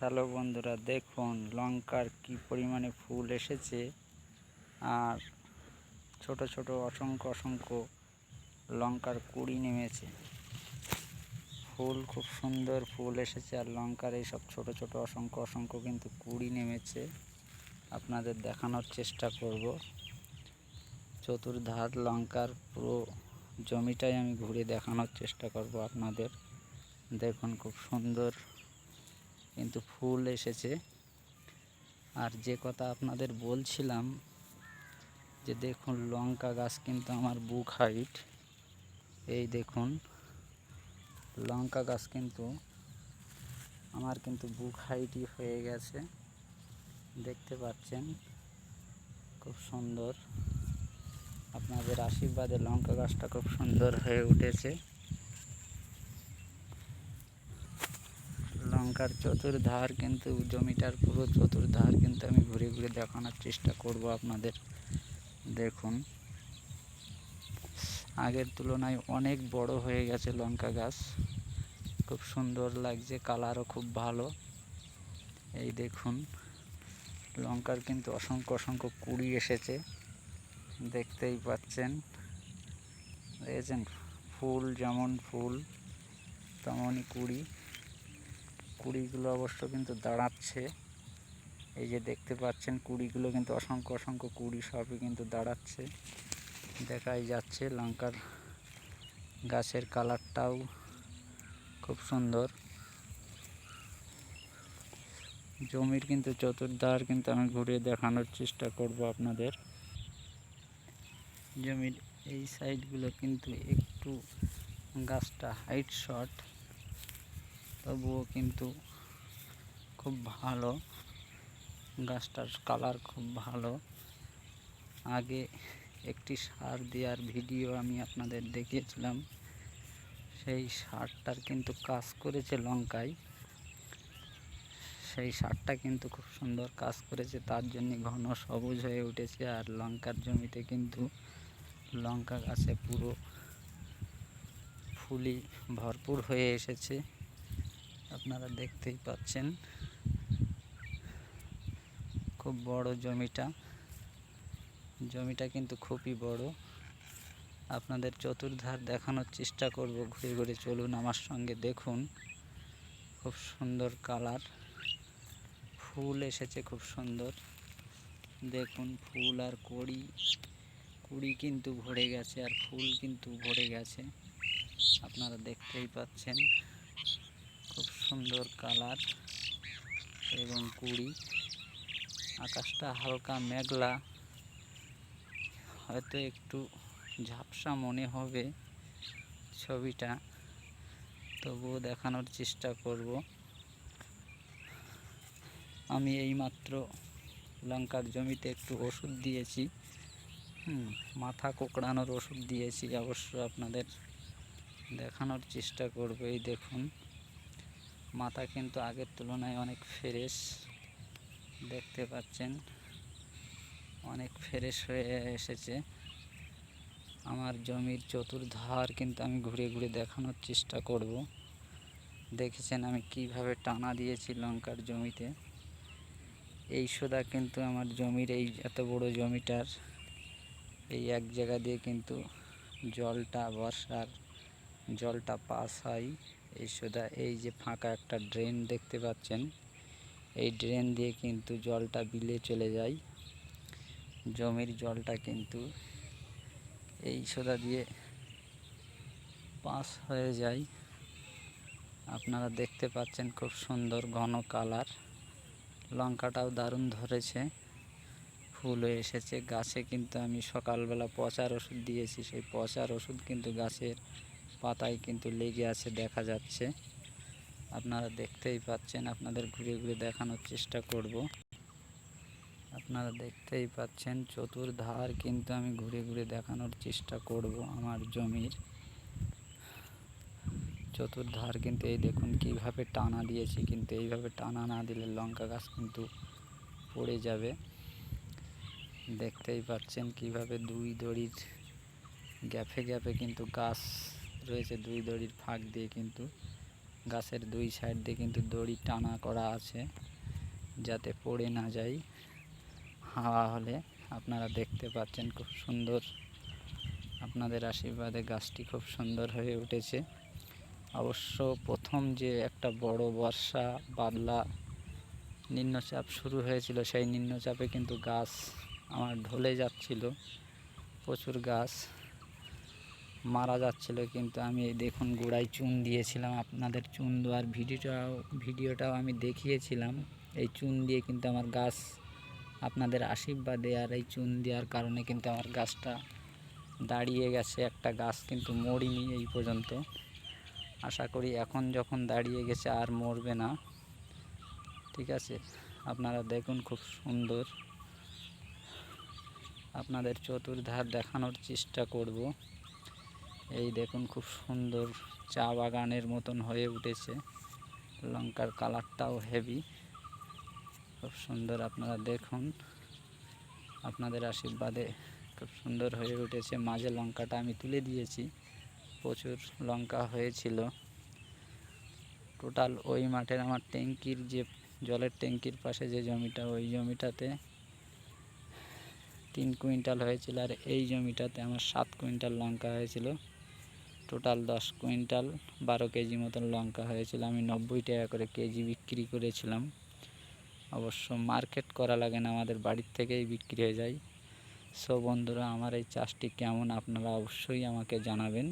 Hello বন্ধুরা, দেখুন লঙ্কার কি পরিমাণে ফুল এসেছে আর ছোট ছোট অসংখ্য অসংখ্য লঙ্কার কুড়ি নেমেছে। ফুল খুব সুন্দর ফুল এসেছে আর লঙ্কার এইসব ছোট ছোট অসংখ্য অসংখ্য কিন্তু কুড়ি নেমেছে। আপনাদের দেখানোর চেষ্টা করব। চতুর্ধার লঙ্কার পুরো জমিটাই আমি ঘুরে দেখানোর চেষ্টা করব আপনাদের। দেখুন খুব সুন্দর কিন্তু ফুল এসেছে। আর যে কথা আপনাদের বলছিলাম, যে দেখুন লঙ্কা গাছ কিন্তু আমার বুক হাইট। এই দেখুন, লঙ্কা গাছ কিন্তু আমার কিন্তু বুক হাইটই হয়ে গেছে। দেখতে পাচ্ছেন, খুব সুন্দর। আপনাদের আশীর্বাদে লঙ্কা গাছটা খুব সুন্দর হয়ে উঠেছে। লঙ্কার চতুর্ধার কিন্তু, জমিটার পুরো চতুর্ধার কিন্তু আমি ঘুরে ঘুরে দেখানোর চেষ্টা করব আপনাদের। দেখুন। আগের তুলনায় অনেক বড় হয়ে গেছে লঙ্কা গাছ। খুব সুন্দর লাগছে, কালারও খুব ভালো। এই দেখুন, লঙ্কার কিন্তু অসংখ্য অসংখ্য কুড়ি এসেছে। দেখতেই পাচ্ছেন। দেখেছেন ফুল, যেমন ফুল, তেমনই কুড়ি। কুড়িগুলো অবশ্য কিন্তু দাঁড়াচ্ছে। এই যে দেখতে পাচ্ছেন, কুড়িগুলো কিন্তু অসংখ্য অসংখ্য কুড়ি সবই কিন্তু দাঁড়াচ্ছে। দেখাই যাচ্ছে লঙ্কার গাছের কালারটাও খুব সুন্দর। জমির কিন্তু চতুর্ধার কিন্তু আমি ঘুরিয়ে দেখানোর চেষ্টা করব আপনাদের। জমির এই সাইডগুলো কিন্তু একটু গাছটা হাইট শর্ট তবুও কিন্তু খুব ভালো। গাছটার কালার খুব ভালো। আগে একটি সার দেওয়ার ভিডিও আমি আপনাদের দেখিয়েছিলাম। সেই সারটার কিন্তু কাজ করেছে লঙ্কায়। সেই সারটা কিন্তু খুব সুন্দর কাজ করেছে, তার জন্য ঘন সবুজ হয়ে উঠেছে আর লঙ্কার জমিতে কিন্তু লঙ্কা গাছে পুরো ফুলি ভরপুর হয়ে এসেছে। আপনারা দেখতেই পাচ্ছেন। খুব বড় জমিটা। জমিটা কিন্তু খুবই বড়। আপনাদের চতুর্ধার দেখানোর চেষ্টা করব। ঘুরে ঘুরে চলুন আমার সঙ্গে দেখুন। খুব সুন্দর কালার। ফুল এসেছে খুব সুন্দর। দেখুন ফুল আর কড়ি। কুড়ি কিন্তু ভরে গেছে আর ফুল কিন্তু ভরে গেছে। আপনারা দেখতেই পাচ্ছেন। সুন্দর কালার এবং কুড়ি। আকাশটা হালকা মেঘলা। হয়তো একটু ঝাপসা মনে হবে ছবিটা, তবুও দেখানোর চেষ্টা করব। আমি এইমাত্র লঙ্কার জমিতে একটু ওষুধ দিয়েছি। মাথা কোকড়ানোর ওষুধ দিয়েছি অবশ্য আপনাদের দেখানোর চেষ্টা করব, এই দেখুন। মাথা কিন্তু আগের তুলনায় অনেক ফ্রেশ দেখতে পাচ্ছেন। অনেক ফ্রেশ হয়ে এসেছে। আমার জমির চতুর্ধার কিন্তু আমি ঘুরে ঘুরে দেখানোর চেষ্টা করব। দেখেছেন আমি কীভাবে টানা দিয়েছি লঙ্কার জমিতে। এই সোদা কিন্তু আমার জমির, এই এত বড় জমিটার, এই এক জায়গা দিয়ে কিন্তু জলটা, বর্ষার জলটা পাস হয়। এই সোদা এই যে ফাঁকা একটা ড্রেন দেখতে পাচ্ছেন। এই ড্রেন দিয়ে কিন্তু জলটা বিলে চলে যায়। জমির জলটা কিন্তু এই সোদা দিয়ে পাস হয়ে যায়। আপনারা দেখতে পাচ্ছেন খুব সুন্দর ঘন কালার। লঙ্কাটাও দারুণ ধরেছে। ফুল হয়ে এসেছে। গাছে কিন্তু আমি সকালবেলা পচার ওষুধ দিয়েছি। সেই পচার ওষুধ কিন্তু গাছের পাতায় কিন্তু লেগে আছে, দেখা যাচ্ছে। আপনারা দেখতেই পাচ্ছেন, আপনাদের ঘুরে ঘুরে দেখানোর চেষ্টা করব। আপনারা দেখতেই পাচ্ছেন, চতুর্ধার কিন্তু আমি ঘুরে ঘুরে দেখানোর চেষ্টা করব আমার জমির। চতুর্ধার কিন্তু এই দেখুন, কীভাবে টানা দিয়েছি কিন্তু, এইভাবে টানা না দিলে লঙ্কা গাছ কিন্তু পড়ে যাবে। দেখতেই পাচ্ছেন কীভাবে দুই দড়ির গ্যাপে গ্যাপে কিন্তু গাছ রয়েছে দুই দড়ির ফাঁক দিয়ে কিন্তু, গাছের দুই সাইড দিয়ে কিন্তু দড়ি টানা করা আছে, যাতে পড়ে না যায়। হাওয়া হলে আপনারা দেখতে পাচ্ছেন খুব সুন্দর। আপনাদের আশীর্বাদে গাছটি খুব সুন্দর হয়ে উঠেছে। অবশ্য প্রথম যে একটা বড় বর্ষা, বাদলা নিম্নচাপ শুরু হয়েছিল, সেই নিম্নচাপে কিন্তু গাছ আমার ঢলে যাচ্ছিল। প্রচুর গাছ মারা যাচ্ছিল, কিন্তু আমি দেখুন গোড়ায় চুন দিয়েছিলাম। আপনাদের চুন দেওয়ার ভিডিওটাও ভিডিওটাও আমি দেখিয়েছিলাম। এই চুন দিয়ে কিন্তু আমার গাছ আপনাদের আশীর্বাদে, আর এই চুন দেওয়ার কারণে কিন্তু আমার গাছটা দাঁড়িয়ে গেছে। একটা গাছ কিন্তু মরিনি এই পর্যন্ত। আশা করি এখন যখন দাঁড়িয়ে গেছে আর মরবে না। ঠিক আছে? আপনারা দেখুন খুব সুন্দর। আপনাদের চতুর্ধার দেখানোর চেষ্টা করব। এই দেখুন খুব সুন্দর চা বাগানের মতন হয়ে উঠেছে। লঙ্কার কালারটাও হেভি খুব সুন্দর আপনারা দেখুন। আপনাদের আশীর্বাদে খুব সুন্দর হয়ে উঠেছে। মাঝে লঙ্কাটা আমি তুলে দিয়েছি। প্রচুর লঙ্কা হয়েছিল। টোটাল ওই মাঠের আমার ট্যাঙ্কির যে, জলের ট্যাঙ্কির পাশে যে জমিটা, ওই জমিটাতে তিন কুইন্টাল হয়েছিল আর এই জমিটাতে আমার সাত কুইন্টাল লঙ্কা হয়েছিল। টোটাল দশ কুইন্টাল বারো কেজি মতন লঙ্কা হয়েছিল। আমি নব্বই টাকা করে কেজি বিক্রি করেছিলাম। অবশ্য মার্কেট করা লাগে না, আমাদের বাড়ির থেকেই বিক্রি হয়ে যায়। সো বন্ধুরা, আমার এই চাষটি কেমন আপনারা অবশ্যই আমাকে জানাবেন।